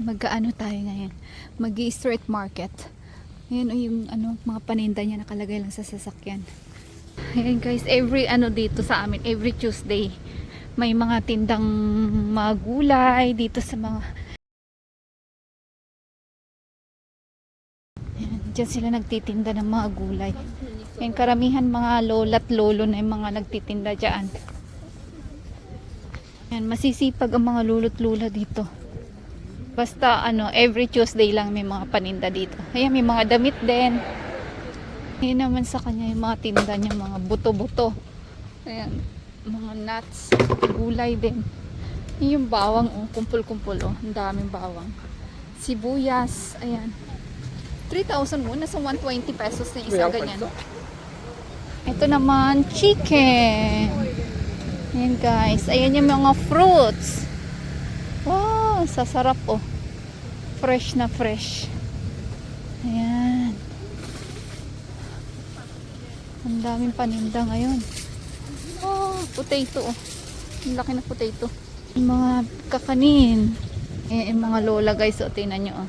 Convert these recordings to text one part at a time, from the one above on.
mag-ano tayo ngayon. mag street market. Ayan o yung ano, mga paninda niya nakalagay lang sa sasakyan. Ayan guys, every ano dito sa amin, every Tuesday, may mga tindang mga gulay dito sa mga Ayan, dyan sila nagtitinda ng mga gulay. Ayan, karamihan mga lola't lolo na yung mga nagtitinda dyan. Ayan, masisipag ang mga lolo't lola dito. Basta ano, every Tuesday lang may mga paninda dito. Ayan, may mga damit din. Ayan naman sa kanya yung mga tinda niya, mga buto-buto. Ayan, mga nuts, gulay din. Yun Yung bawang, oh, kumpul-kumpul, oh. Ang daming bawang. Sibuyas, ayan. 3,000 mo, nasa 120 pesos na isa ganyan. Ito naman, chicken. Ayan guys, ayan yung mga fruits. Wow, sasarap oh. Fresh na fresh. Ayan. Ang daming paninda ngayon. Oh, potato oh. Ang laki na potato. Yung mga kakanin. Eh, yung mga lola guys, oh, tingnan nyo oh.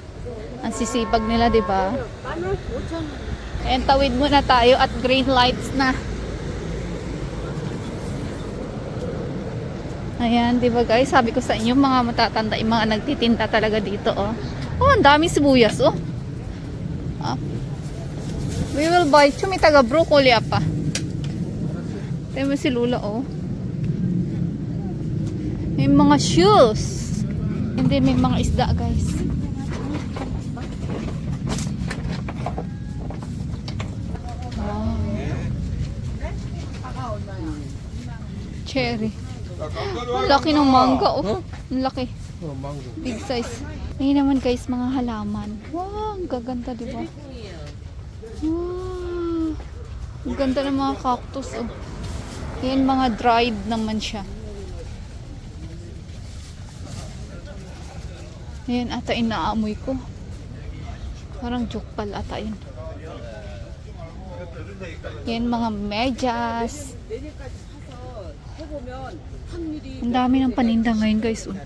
Ang sisipag nila, di ba? Ayan, tawid muna tayo at green lights na. Ayan, di ba guys? Sabi ko sa inyo, mga matatanda, yung mga nagtitinda talaga dito, oh. Oh, ang daming sibuyas, oh. Ah. We will buy, chumi broccoli apa. Tayo si Lula, oh. May mga shoes. Hindi, may mga isda, guys. Wow. Cherry. Ang laki ng mangga, oh. Ang laki. Oh, mango. Big size. Ngayon naman guys, mga halaman. Wow, ang gaganda, di ba? Wow. Ang ganda ng mga cactus, oh. Yan, mga dried naman siya. Ayan, ata inaamoy ko. Parang jokpal ata yun. Yan, mga medyas. Ang dami ng paninda ngayon guys. Oh.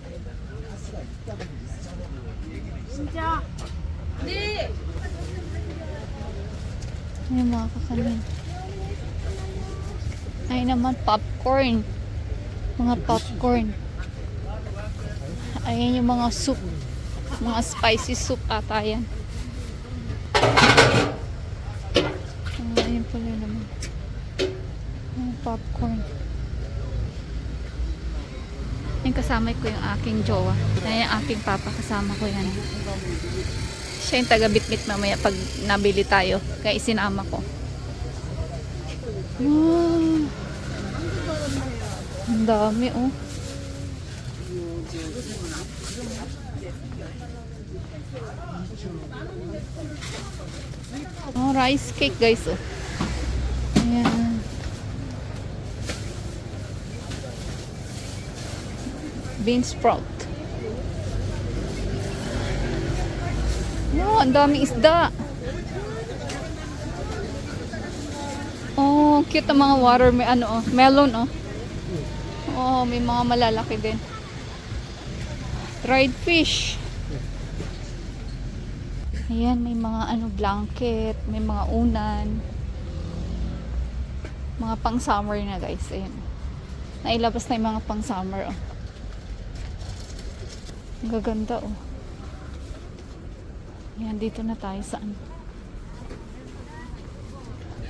Ay, mga kakanin. Ay naman, popcorn. Mga popcorn. Ayan yung mga soup. Mga spicy soup ata yan. Yung kasama ko yung aking jowa. Ayan yung aking papa. Kasama ko yan. Siya yung taga-bitbit mamaya pag nabili tayo. Kaya isinama ko. Wow. Ang dami oh. Oh, rice cake guys oh. Ayan. Bean sprout. Wow, ang daming isda. Oh, cute ang mga water may ano oh, melon oh. Oh, may mga malalaki din. Dried fish. Ayan, may mga ano blanket, may mga unan. Mga pang summer na guys, ayan. Nailabas na yung mga pang summer oh. Ang gaganda oh. Ayan, dito na tayo sa ano.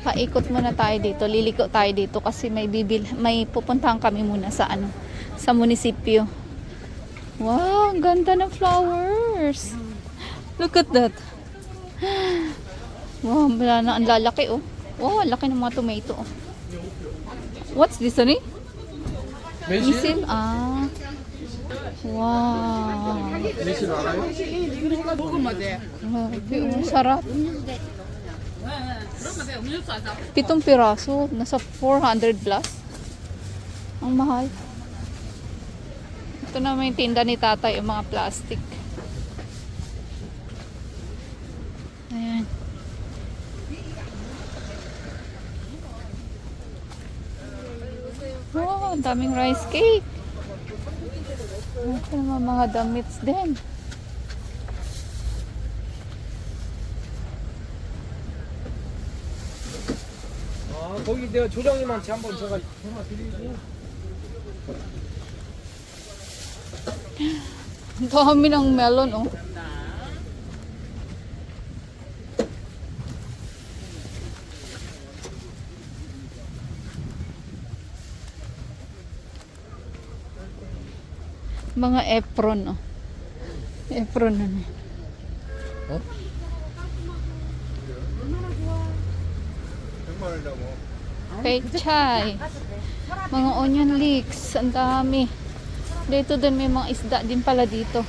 Paikot muna tayo dito. Liliko tayo dito kasi may bibil, may pupuntahan kami muna sa ano, sa munisipyo. Wow, ang ganda ng flowers. Look at that. Wow, wala na, ang lalaki oh. Wow, ang laki ng mga tomato oh. What's this, ano eh? Isil? Ah. Wow. Grabe, ang sarap. Pitong piraso, nasa 400 plus. Ang mahal. Ito na may tinda ni tatay, yung mga plastic. Ayan. Oh, ang daming rice cake. Ito naman mga damits din. 아, 거기 내가 조장님한테 한번 제가 전화 드리고. Ang dami ng melon, oh. Mga apron, oh. Apron na niya. 어? Pechay. Mga onion leeks. Ang dami. Dito din may mga isda din pala dito.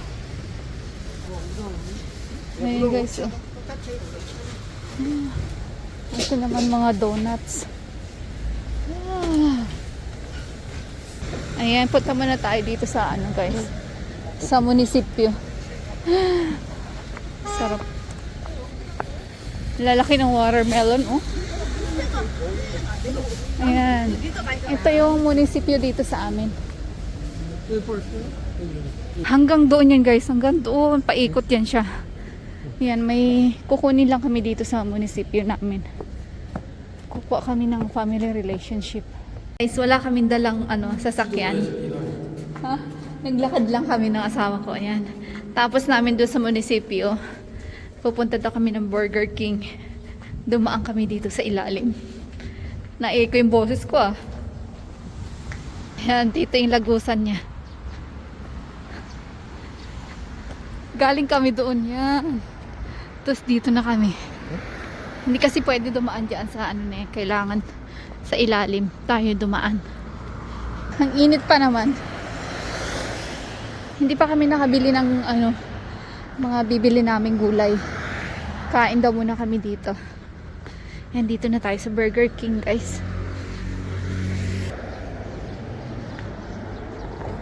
Ayun guys. Oh. Ito naman mga donuts. Ayan, punta muna tayo dito sa ano guys. Sa munisipyo. Sarap. Lalaki ng watermelon, oh. Ayan. Ito yung munisipyo dito sa amin. Hanggang doon yan guys. Hanggang doon. Paikot yan siya. Yan. May kukunin lang kami dito sa munisipyo namin. Kukuha kami ng family relationship. Guys, wala kaming dalang ano, sasakyan. Ha? Naglakad lang kami ng asawa ko. Ayan. Tapos namin doon sa munisipyo. Pupunta daw kami ng Burger King. Dumaan kami dito sa ilalim. Na-echo yung boses ko ah. Ayan, dito yung lagusan niya. Galing kami doon yan. Tapos dito na kami. Hindi kasi pwede dumaan dyan sa ano na. Kailangan sa ilalim tayo dumaan. Ang init pa naman. Hindi pa kami nakabili ng ano, mga bibili naming gulay. Kain daw muna kami dito. Yan, dito na tayo sa Burger King, guys.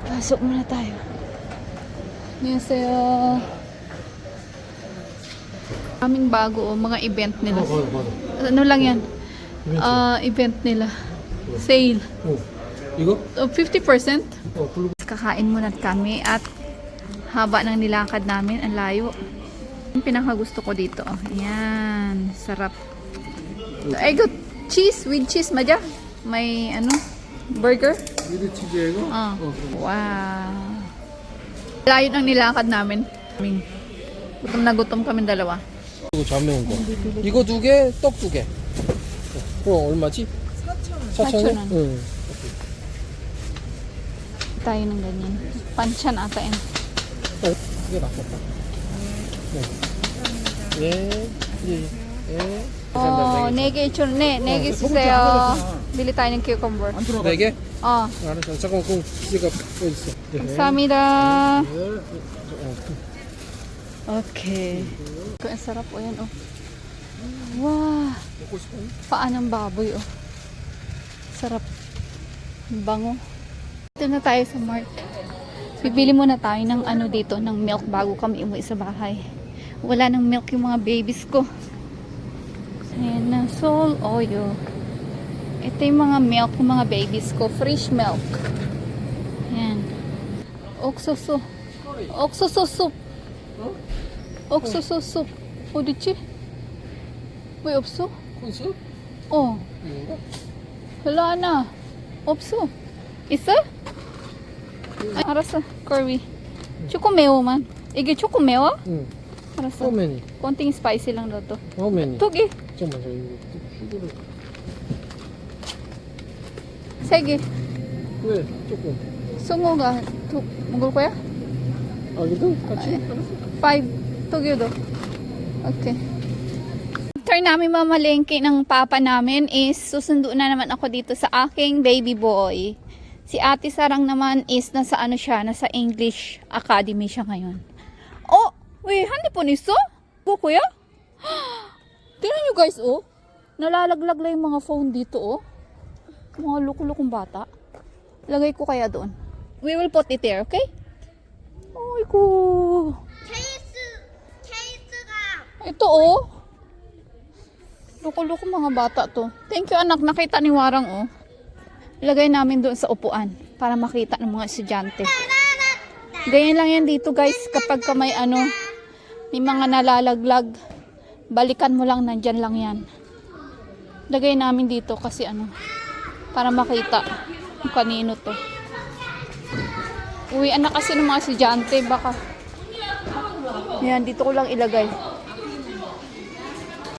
Pasok muna tayo. Annyeonghaseyo. Kaming bago o oh, mga event nila. Ano lang yan? Uh, event nila. Sale. Oh. 50%? Kakain muna kami at haba ng nilakad namin. Ang layo. Yung pinakagusto ko dito. Oh, ayan. Sarap. So, got cheese with cheese, Madya. May ano? Burger? With cheese. Ah. Wow. Layo ng nilakad namin. Gutom na gutom kami dalawa. 이거 잘 매운 거. 이거 두 개, 떡 두 개. 어, 얼마지? 4천 4,000 원. 원. 응. Tayo ng ganyan. Panchan ata yan. 어, 그게 낫겠다. 네. 예, 예, 예. Oh, 감사합니다. nege chun ne, nege 어, suseyo. 소금장 Bili tayo ng cucumber. 네 개? Oh, 알았어. 잠깐만, 그럼 기계가 어디 있어? 네. 감사합니다. 네. 어, Okay. Ito, ang sarap. O, yan, oh. o. Wow! Paa ng baboy, o. Sarap. Bango. Ito na tayo sa mart. Bibili muna tayo ng ano dito, ng milk bago kami umuwi sa bahay. Wala ng milk yung mga babies ko. Ayan na, Sol Oyo. Ito yung mga milk ng mga babies ko. Fresh milk. Ayan. Oksoso. Oksoso soup. Huh? 수수 숲 어딨지? 왜 없어? 콘수? 어? 별로 나 없어 있어? 아, 알았어 거위 초코 매워만 이게 초코 매워? 응. 알았어 How many? konting spicy lang daw to How many? 두개 잠깐만, 저 이거 슈그를. 세개 왜? 조금. 승우가 두, 먹을 거야? 아기도 같이? 알았어. Five. Tugyo do. Okay. After namin mamalengke ng papa namin is susundo na naman ako dito sa aking baby boy. Si Ate Sarang naman is nasa ano siya, nasa English Academy siya ngayon. Oh, wait, hindi po niso? Go kuya? Tingnan nyo guys, oh. Nalalaglag lang yung mga phone dito, oh. Mga loko-lokong bata. Lagay ko kaya doon. We will put it there, okay? Ay ko. Ito oh. Loko-loko mga bata to. Thank you anak, nakita ni Warang oh. Ilagay namin doon sa upuan para makita ng mga estudyante. Ganyan lang yan dito guys kapag ka may ano, may mga nalalaglag, balikan mo lang, nandyan lang yan. Lagay namin dito kasi ano, para makita kung kanino to. Uwi anak kasi ng mga estudyante, baka. Yan, dito ko lang ilagay.